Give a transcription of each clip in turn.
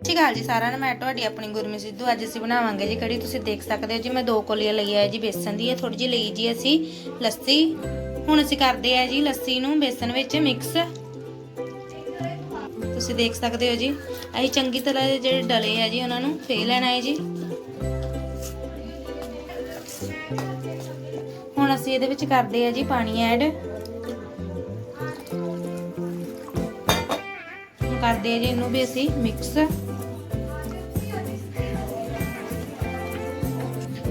ਸਤਿ ਸ਼੍ਰੀ ਅਕਾਲ ਜੀ, ਸਾਰਿਆਂ ਨੂੰ ਮੈਂ ਤੁਹਾਡੀ ਆਪਣੀ ਗੁਰਮੀ ਸਿੱਧੂ ਅੱਜ ਅਸੀਂ ਬਣਾਵਾਂਗੇ ਜੀ ਕੜੀ ਤੁਸੀਂ ਦੇਖ ਸਕਦੇ ਹੋ ਜੀ, ਮੈਂ ਦੋ ਕੋਲੀਆਂ ਲਈ ਆ ਜੀ ਬੇਸਨ ਦੀ, ਇਹ ਥੋੜੀ ਜਿਹੀ ਲਈ ਜੀ ਅਸੀਂ ਲੱਸੀ। ਹੁਣ ਅਸੀਂ ਕਰਦੇ ਆ ਜੀ ਲੱਸੀ ਨੂੰ ਬੇਸਨ ਵਿੱਚ ਮਿਕਸ ਤੁਸੀਂ ਦੇਖ ਸਕਦੇ ਹੋ ਜੀ, ਅਸੀਂ ਚੰਗੀ ਤਰ੍ਹਾਂ ਜਿਹੜੇ ਡਲੇ ਆ ਜੀ, ਉਹਨਾਂ ਨੂੰ ਫੇ ਲੈਣਾ ਹੈ ਜੀ। ਹੁਣ ਅਸੀਂ ਇਹਦੇ ਵਿੱਚ ਕਰਦੇ ਆ ਜੀ ਪਾਣੀ ਐਡ। ਕਰਦੇ ਆ ਜੀ ਇਹਨੂੰ ਵੀ ਅਸੀਂ ਮਿਕਸ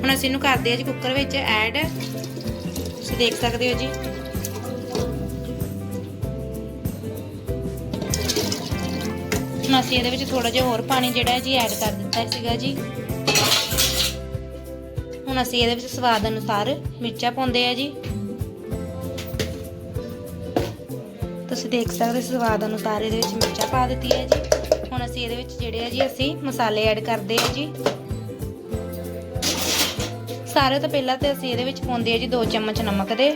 ਹੁਣ ਅਸੀਂ ਇਹਨੂੰ ਕਰਦੇ ਆ ਜੀ ਕੁੱਕਰ ਵਿੱਚ ਐਡ ਤੁਸੀਂ ਦੇਖ ਸਕਦੇ ਹੋ ਜੀ। ਹੁਣ ਅਸੀਂ ਇਹਦੇ ਵਿੱਚ ਥੋੜਾ ਜਿਹਾ ਹੋਰ ਪਾਣੀ ਜਿਹੜਾ ਹੈ ਜੀ ਐਡ ਕਰ ਦਿੱਤਾ ਸੀਗਾ ਜੀ। ਹੁਣ ਅਸੀਂ ਇਹਦੇ ਵਿੱਚ ਸਵਾਦ ਅਨੁਸਾਰ ਮਿਰਚਾਂ ਪਾਉਂਦੇ ਆ ਜੀ। ਤੁਸੀਂ ਦੇਖ ਸਕਦੇ ਸਵਾਦ ਅਨੁਸਾਰ ਇਹਦੇ ਵਿੱਚ ਮਿਰਚਾਂ ਪਾ ਦਿੱਤੀ ਹੈ ਜੀ। ਹੁਣ ਅਸੀਂ ਇਹਦੇ ਵਿੱਚ ਜਿਹੜੇ ਆ ਜੀ, ਅਸੀਂ ਮਸਾਲੇ ਐਡ ਕਰਦੇ ਆ ਜੀ। ਸਾਰੇ ਤੋਂ ਪਹਿਲਾਂ ਤੇ ਅਸੀਂ ਇਹਦੇ ਵਿੱਚ ਪਾਉਂਦੇ ਆ ਜੀ 2 ਚਮਚ ਨਮਕ ਦੇ।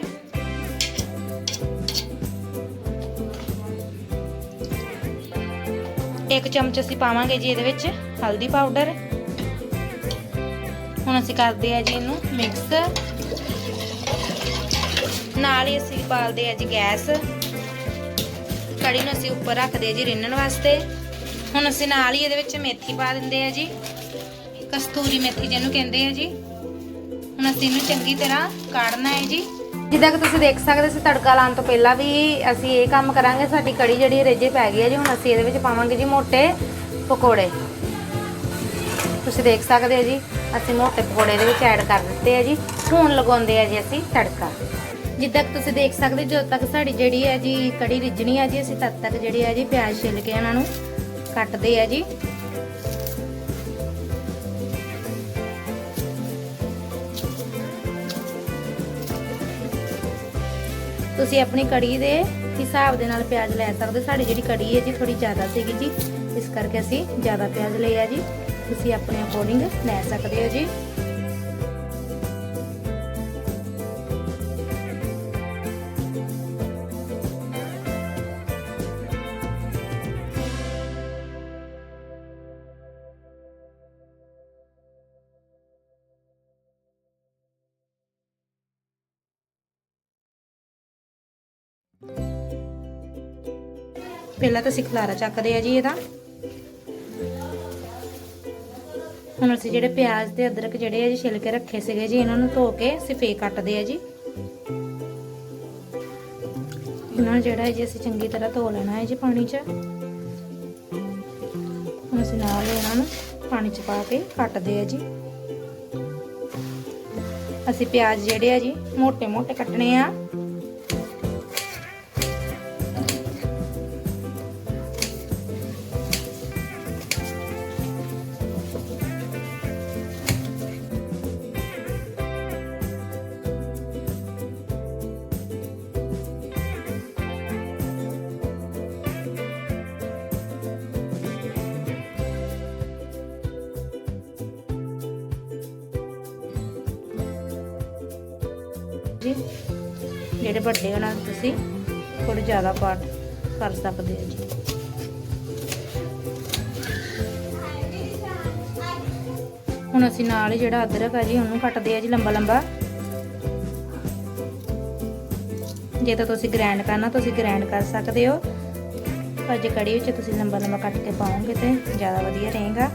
ਇੱਕ ਚਮਚ ਅਸੀਂ ਪਾਵਾਂਗੇ ਜੀ ਇਹਦੇ ਵਿੱਚ ਹਲਦੀ ਪਾਊਡਰ। ਹੁਣ ਅਸੀਂ ਕਰਦੇ ਆ ਜੀ ਇਹਨੂੰ ਮਿਕਸ। ਨਾਲ ਹੀ ਅਸੀਂ ਪਾਲਦੇ ਆ ਜੀ ਗੈਸ। ਕੜੀ ਨੂੰ ਅਸੀਂ ਉੱਪਰ ਰੱਖਦੇ ਆ ਜੀ ਰਿੰਨਣ ਵਾਸਤੇ। ਹੁਣ ਅਸੀਂ ਨਾਲ ਹੀ ਇਹਦੇ ਵਿੱਚ ਮੇਥੀ ਪਾ ਦਿੰਦੇ ਆ ਜੀ। ਕਸਤੂਰੀ ਮੇਥੀ ਜਿਹਨੂੰ ਕਹਿੰਦੇ ਆ ਜੀ। ਹੁਣ ਅਸੀਂ ਇਹਨੂੰ ਚੰਗੀ ਤਰ੍ਹਾਂ ਕਾੜਨਾ ਹੈ ਜੀ। ਜਿੱਦਾਂ ਕਿ ਤੁਸੀਂ ਦੇਖ ਸਕਦੇ ਸੀ, ਤੜਕਾ ਲਾਉਣ ਤੋਂ ਪਹਿਲਾਂ ਵੀ ਅਸੀਂ ਇਹ ਕੰਮ ਕਰਾਂਗੇ। ਸਾਡੀ ਕੜੀ ਜਿਹੜੀ ਰੇਜੇ ਪੈ ਗਈ ਹੈ ਜੀ, ਹੁਣ ਅਸੀਂ ਇਹਦੇ ਵਿੱਚ ਪਾਵਾਂਗੇ ਜੀ ਮੋਟੇ ਪਕੌੜੇ। ਤੁਸੀਂ ਦੇਖ ਸਕਦੇ ਹੋ ਜੀ, ਅਸੀਂ ਮੋਟੇ ਪਕੌੜੇ ਦੇ ਵਿੱਚ ਐਡ ਕਰ ਦਿੱਤੇ ਆ ਜੀ। ਹੁਣ ਲਗਾਉਂਦੇ ਆ ਜੀ ਅਸੀਂ ਤੜਕਾ। ਜਿੱਦਾਂ ਤੁਸੀਂ ਦੇਖ ਸਕਦੇ ਜਦੋਂ ਤੱਕ ਸਾਡੀ ਜਿਹੜੀ ਹੈ ਜੀ ਕੜੀ ਰਿੱਝਣੀ ਆ ਜੀ, ਅਸੀਂ ਤਦ ਤੱਕ ਜਿਹੜੀ ਹੈ ਜੀ ਪਿਆਜ਼ ਛਿਲ ਕੇ ਇਹਨਾਂ ਨੂੰ ਕੱਟਦੇ ਆ ਜੀ। ਤੁਸੀਂ ਆਪਣੀ ਕੜੀ ਦੇ ਹਿਸਾਬ ਦੇ ਨਾਲ ਪਿਆਜ਼ ਲੈ ਸਕਦੇ ਹੋ। ਸਾਡੀ ਜਿਹੜੀ ਕੜੀ ਹੈ ਜੀ ਥੋੜੀ ਜ਼ਿਆਦਾ ਸੀਗੀ ਜੀ। ਇਸ ਕਰਕੇ ਅਸੀਂ ਜ਼ਿਆਦਾ ਪਿਆਜ਼ ਲਏ ਆ ਜੀ। ਤੁਸੀਂ ਆਪਣੇ ਅਕੋਰਡਿੰਗ ਲੈ ਸਕਦੇ ਹੋ ਜੀ। ਪਹਿਲਾਂ ਤਾਂ ਅਸੀਂ ਖਲਾਰਾ ਚੱਕਦੇ ਆ ਜੀ ਇਹਦਾ। ਹੁਣ ਅਸੀਂ ਜਿਹੜੇ ਪਿਆਜ਼ ਤੇ ਅਦਰਕ ਜਿਹੜੇ ਆ ਜੀ ਛਿਲ ਕੇ ਰੱਖੇ ਸੀਗੇ ਜੀ, ਇਹਨਾਂ ਨੂੰ ਧੋ ਕੇ ਅਸੀਂ ਸਿਫੇ ਕੱਟਦੇ ਆ ਜੀ। ਇਹਨਾਂ ਨੂੰ ਜਿਹੜਾ ਜੀ ਅਸੀਂ ਚੰਗੀ ਤਰ੍ਹਾਂ ਧੋ ਲੈਣਾ ਹੈ ਜੀ ਪਾਣੀ 'ਚ। ਹੁਣ ਅਸੀਂ ਨਾਲ ਇਹਨਾਂ ਨੂੰ ਪਾਣੀ 'ਚ ਪਾ ਕੇ ਕੱਟਦੇ ਆ ਜੀ। ਅਸੀਂ ਪਿਆਜ਼ ਜਿਹੜੇ ਆ ਜੀ ਮੋٹے-ਮੋٹے ਕੱਟਣੇ ਆ। ਜੀ। ਜਿਹੜੇ ਵੱਡੇ ਉਹਨਾਂ ਨੂੰ ਤੁਸੀਂ ਥੋੜੇ ਜ਼ਿਆਦਾ ਪਾਟ ਕਰ ਸਕਦੇ ਹੋ ਜੀ। ਹੁਣ ਅਸੀਂ ਨਾਲ ਹੀ ਜਿਹੜਾ ਅਦਰਕ ਆ ਜੀ, ਉਹਨੂੰ ਕੱਟਦੇ ਆ ਜੀ ਲੰਬਾ ਲੰਬਾ। ਜੇ ਤਾਂ ਤੁਸੀਂ ਗ੍ਰਾਈਂਡ ਕਰਨਾ, ਤੁਸੀਂ ਗ੍ਰਾਈਂਡ ਕਰ ਸਕਦੇ ਹੋ। ਪਰ ਜੇ ਕੜੀ ਵਿੱਚ ਤੁਸੀਂ ਲੰਬਾ ਲੰਬਾ ਕੱਟ ਕੇ ਪਾਓਗੇ ਤੇ ਜ਼ਿਆਦਾ ਵਧੀਆ ਰਹੇਗਾ।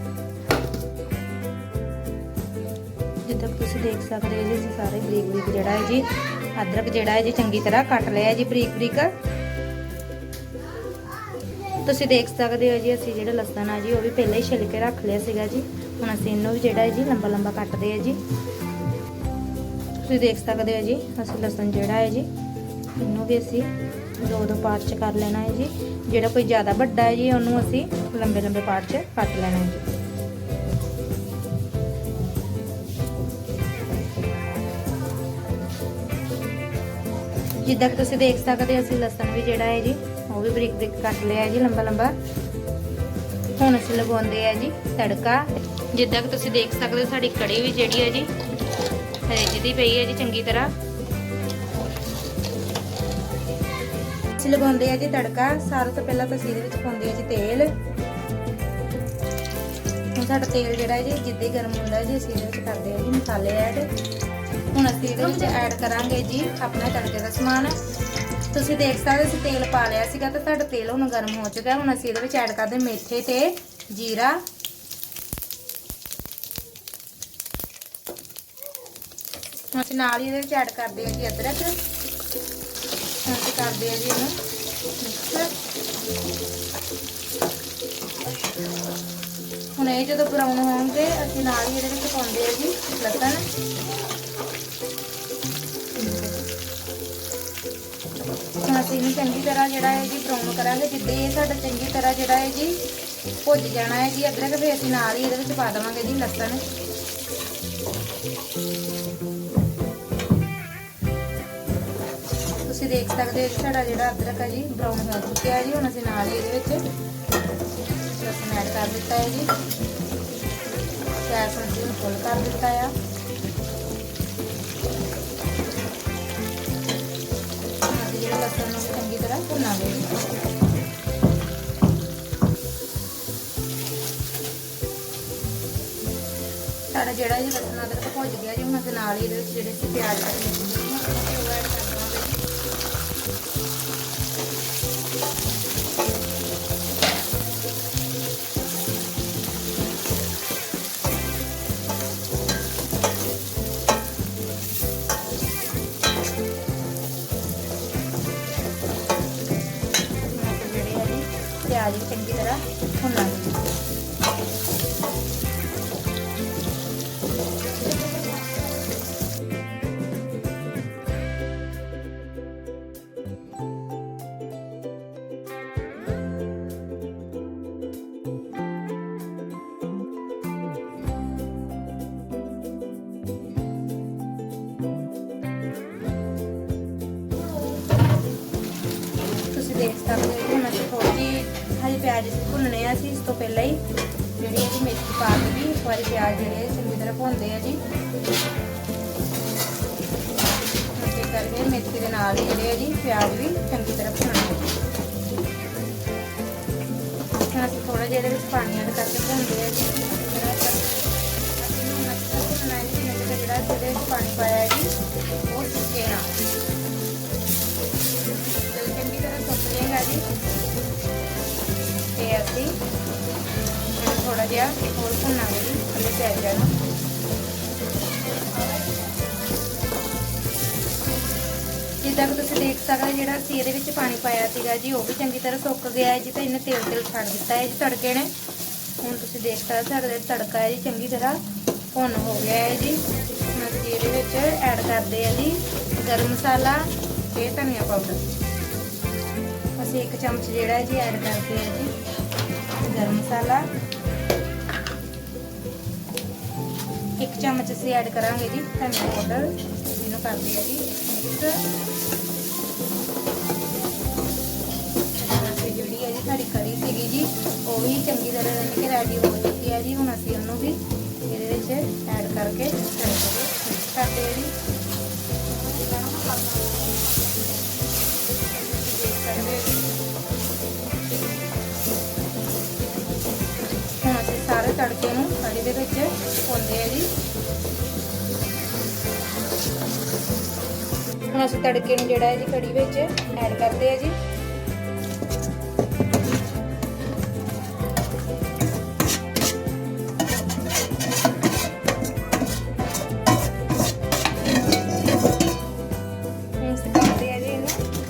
ਜਿੱਦਾਂ ਤੁਸੀਂ ਦੇਖ ਸਕਦੇ ਹੋ ਜੀ, ਅਸੀਂ ਸਾਰੇ ਬਰੀਕ ਬਰੀਕ ਜਿਹੜਾ ਹੈ ਜੀ, ਅਦਰਕ ਜਿਹੜਾ ਹੈ ਜੀ, ਚੰਗੀ ਤਰ੍ਹਾਂ ਕੱਟ ਲਿਆ ਜੀ ਬਰੀਕ ਬਰੀਕ। ਤੁਸੀਂ ਦੇਖ ਸਕਦੇ ਹੋ ਜੀ, ਅਸੀਂ ਜਿਹੜਾ ਲਸਣ ਆ ਜੀ, ਉਹ ਵੀ ਪਹਿਲਾਂ ਹੀ ਛਿਲ ਕੇ ਰੱਖ ਲਿਆ ਸੀਗਾ ਜੀ। ਹੁਣ ਅਸੀਂ ਇਹਨੂੰ ਵੀ ਜਿਹੜਾ ਹੈ ਜੀ, ਲੰਬਾ ਲੰਬਾ ਕੱਟਦੇ ਆ ਜੀ। ਤੁਸੀਂ ਦੇਖ ਸਕਦੇ ਹੋ ਜੀ, ਅਸੀਂ ਲਸਣ ਜਿਹੜਾ ਹੈ ਜੀ, ਇਹਨੂੰ ਵੀ ਅਸੀਂ ਦੋ ਦੋ ਪਾਰਟ ਚ ਕਰ ਲੈਣਾ ਹੈ ਜੀ। ਜਿਹੜਾ ਕੋਈ ਜ਼ਿਆਦਾ ਵੱਡਾ ਹੈ ਜੀ, ਉਹਨੂੰ ਅਸੀਂ ਲੰਬੇ ਲੰਬੇ ਪਾਰਟ ਚ ਕੱਟ ਲੈਣਾ ਹੈ ਜੀ। ਜਿੱਦਾਂ ਕਿ ਤੁਸੀਂ ਦੇਖ ਸਕਦੇ ਹੋ, ਅਸੀਂ ਲਸਣ ਵੀ ਜਿਹੜਾ ਹੈ ਜੀ, ਉਹ ਵੀ ਬਰੀਕ ਬਰੀਕ ਕੱਟ ਲਿਆ ਹੈ ਜੀ, ਲੰਬਾ ਲੰਬਾ। ਹੁਣ ਅਸੀਂ ਲਗਾਉਂਦੇ ਆ ਜੀ ਤੜਕਾ। ਜਿੱਦਾਂ ਕਿ ਤੁਸੀਂ ਦੇਖ ਸਕਦੇ ਹੋ, ਸਾਡੀ ਕੜੀ ਵੀ ਜਿਹੜੀ ਹੈ ਜੀ ਰਿੱਝਦੀ ਪਈ ਹੈ ਜੀ ਚੰਗੀ ਤਰ੍ਹਾਂ। ਅਸੀਂ ਲਗਾਉਂਦੇ ਆ ਜੀ ਤੜਕਾ, ਸਾਰਾ ਤੋਂ ਪਹਿਲਾਂ ਤਾਂ ਅਸੀਂ ਇਹਦੇ ਵਿੱਚ ਪਾਉਂਦੇ ਆ ਜੀ ਤੇਲ। ਹੁਣ ਸਾਡਾ ਤੇਲ ਜਿਹੜਾ ਹੈ ਜੀ, ਜਿੱਦਾਂ ਹੀ ਗਰਮ ਹੁੰਦਾ ਜੀ, ਅਸੀਂ ਇਹਦੇ ਵਿੱਚ ਕਰਦੇ ਹਾਂ ਜੀ ਮਸਾਲੇ ਐਡ। ਹੁਣ ਅਸੀਂ ਇਹਦੇ ਵਿੱਚ ਐਡ ਕਰਾਂਗੇ ਜੀ ਆਪਣਾ ਤੜਕੇ ਦਾ ਸਮਾਨ। ਤੁਸੀਂ ਦੇਖ ਸਕਦੇ ਅਸੀਂ ਤੇਲ ਪਾ ਲਿਆ ਸੀਗਾ ਤੇ ਸਾਡਾ ਤੇਲ ਹੁਣ ਗਰਮ ਹੋ ਚੁੱਕਾ ਹੁਣ ਅਸੀਂ ਇਹਦੇ ਵਿੱਚ ਐਡ ਕਰਦੇ ਮੇਥੇ ਤੇ ਜੀਰਾ। ਹੁਣ ਅਸੀਂ ਨਾਲ ਹੀ ਇਹਦੇ ਵਿੱਚ ਐਡ ਕਰਦੇ ਹਾਂ ਜੀ ਅਦਰਕ। ਹੁਣ ਅਸੀਂ ਕਰਦੇ ਹਾਂ ਜੀ ਇਹਨੂੰ ਮਿਕਸ ਹੁਣ ਇਹ ਜਦੋਂ ਬਰਾਊਨ ਹੋਣਗੇ, ਅਸੀਂ ਨਾਲ ਹੀ ਇਹਦੇ ਵਿੱਚ ਪਾਉਂਦੇ ਹਾਂ ਜੀ ਲਸਣ। ਅਸੀਂ ਇਹਨੂੰ ਚੰਗੀ ਤਰ੍ਹਾਂ ਜਿਹੜਾ ਹੈ ਜੀ ਬਰਾਊਨ ਕਰਾਂਗੇ, ਜਿੱਦੇ ਇਹ ਸਾਡਾ ਚੰਗੀ ਤਰ੍ਹਾਂ ਜਿਹੜਾ ਹੈ ਜੀ ਭੁੱਜ ਜਾਣਾ ਹੈ ਜੀ ਅਦਰਕ, ਫਿਰ ਅਸੀਂ ਨਾਲ ਹੀ ਇਹਦੇ ਵਿੱਚ ਪਾ ਦੇਵਾਂਗੇ ਜੀ ਲਸਣ। ਤੁਸੀਂ ਦੇਖ ਸਕਦੇ ਹੋ ਸਾਡਾ ਜਿਹੜਾ ਅਦਰਕ ਹੈ ਜੀ ਬਰਾਊਨ ਹੋ ਚੁੱਕਿਆ ਹੈ ਜੀ, ਹੁਣ ਅਸੀਂ ਨਾਲ ਹੀ ਇਹਦੇ ਵਿੱਚ ਲਸਣ ਐਡ ਕਰ ਦਿੱਤਾ ਹੈ ਜੀ। ਗੈਸ ਨੂੰ ਫੁੱਲ ਕਰ ਦਿੱਤਾ ਆ। ਭੁੰਨਾਂਗੇ ਸਾਡਾ ਜਿਹੜਾ ਜੀ ਲਸਣ ਅਦਰਕ ਭੁੱਜ ਗਿਆ ਜੀ, ਹੁਣ ਅਸੀਂ ਨਾਲ ਹੀ ਇਹਦੇ ਵਿੱਚ ਜਿਹੜੇ ਸੀ ਪਿਆਜ਼ ਕੱਟੇ ਸੀ ਉਹ ਐਡ ਪਿਆਜ਼ ਭੁੰਨਣੇ ਆ ਅਸੀਂ ਇਸ ਤੋਂ ਪਹਿਲਾਂ ਹੀ ਜਿਹੜੀ ਇਹਦੀ ਮੇਥੀ ਪਾ ਕੇ ਵੀ ਇੱਕ ਵਾਰੀ ਪਿਆਜ਼ ਜਿਹੜੇ ਆ ਚੰਗੀ ਤਰ੍ਹਾਂ ਭੁੰਨਦੇ ਆ ਜੀ। ਤੇ ਕਰਕੇ ਮੇਥੀ ਦੇ ਨਾਲ ਹੀ ਜਿਹੜੇ ਆ ਜੀ, ਪਿਆਜ਼ ਵੀ ਚੰਗੀ ਤਰ੍ਹਾਂ ਭੁੰਨਣੇ ਹੁਣ ਅਸੀਂ ਥੋੜਾ ਜਿਹਾ ਇਹਦੇ ਵਿੱਚ ਪਾਣੀ ਐਡ ਕਰਕੇ ਭੁੰਨਦੇ ਆ ਜੀ। ਜਿਹੜਾ ਅਸੀਂ ਨੂੰ ਨਕਸ਼ਾ ਭੁੰਨਣਾ ਹੈ ਜਿਹੜਾ ਜਿਹਦੇ ਵਿੱਚ ਪਾਣੀ ਪਾਇਆ ਹੈ ਜੀ ਉਹ ਸੁੱਕੇ ਨਾ ਚੰਗੀ ਤਰ੍ਹਾਂ ਸੁੱਕ ਜਾਏਗਾ ਜੀ। ਇਹਨੂੰ ਥੋੜਾ ਹੋਰ ਭੁੰਨਾਂਗੇ ਜੀ, ਥੱਲੇ ਪਿਆਜ਼ਾਂ ਨੂੰ ਜਿੱਦਾਂ ਕਿ ਤੁਸੀਂ ਦੇਖ ਸਕਦੇ ਜਿਹੜਾ ਅਸੀਂ ਇਹਦੇ ਵਿੱਚ ਪਾਣੀ ਪਾਇਆ ਸੀਗਾ ਜੀ, ਉਹ ਵੀ ਚੰਗੀ ਤਰ੍ਹਾਂ ਸੁੱਕ ਗਿਆ ਹੈ ਜੀ ਤੇ ਇਹਨੇ ਤੇਲ ਤੇਲ ਛੱਡ ਦਿੱਤਾ ਹੈ ਜੀ ਤੜਕੇ ਨੇ। ਹੁਣ ਤੁਸੀਂ ਦੇਖ ਸਕਦੇ ਤੜਕਾ ਹੈ ਜੀ ਚੰਗੀ ਤਰ੍ਹਾਂ ਭੁੰਨ ਹੋ ਗਿਆ ਹੈ ਜੀ। ਹੁਣ ਅਸੀਂ ਇਹਦੇ ਵਿੱਚ ਐਡ ਕਰਦੇ ਆ ਜੀ ਗਰਮ ਮਸਾਲਾ ਤੇ ਧਨੀਆ ਪਾਊਡਰ ਅਸੀਂ ਇੱਕ ਚਮਚ ਜਿਹੜਾ ਜੀ ਐਡ ਕਰਦੇ ਆ ਜੀ ਗਰਮ ਮਸਾਲਾ। ਚਮਚ ਅਸੀਂ ਐਡ ਕਰਾਂਗੇ ਜੀ ਧਨੀਆ ਪਾਊਡਰ ਜਿਹਨੂੰ ਕਰਦੇ ਆ ਜੀ ਮਿਕਸ ਜਿਹੜੀ ਹੈ ਜੀ ਸਾਡੀ ਕੜੀ ਸੀਗੀ ਜੀ, ਉਹ ਵੀ ਚੰਗੀ ਤਰ੍ਹਾਂ ਰੰਨ ਕੇ ਰੈਡੀ ਹੋ ਚੁੱਕੀ ਹੈ ਜੀ, ਹੁਣ ਅਸੀਂ ਉਹਨੂੰ ਵੀ ਇਹਦੇ ਵਿੱਚ ਐਡ ਕਰਕੇ ਮਿਕਸ ਕਰਦੇ ਹਾਂ ਜੀ। ਹੁਣ ਅਸੀਂ ਸਾਰੇ ਤੜਕੇ ਨੂੰ ਕੜੀ ਦੇ ਵਿੱਚ ਪਾਉਂਦੇ ਆ ਜੀ। ਹੁਣ ਅਸੀਂ ਤੜਕੇ ਨੂੰ ਜਿਹੜਾ ਹੈ ਜੀ ਕੜੀ ਵਿੱਚ ਐਡ ਕਰਦੇ ਆ ਜੀ।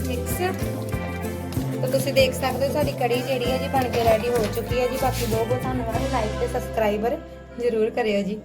ਮਿਕਸ ਤੁਸੀਂ ਦੇਖ ਸਕਦੇ ਹੋ ਸਾਡੀ ਕੜੀ ਜਿਹੜੀ ਹੈ ਜੀ ਬਣ ਕੇ ਰੈਡੀ ਹੋ ਚੁੱਕੀ ਹੈ ਜੀ। ਬਾਕੀ ਬਹੁਤ ਬਹੁਤ ਧੰਨਵਾਦ। ਲਾਈਕ ਤੇ ਸਬਸਕ੍ਰਾਈਬਰ ਜ਼ਰੂਰ ਕਰਿਓ ਜੀ।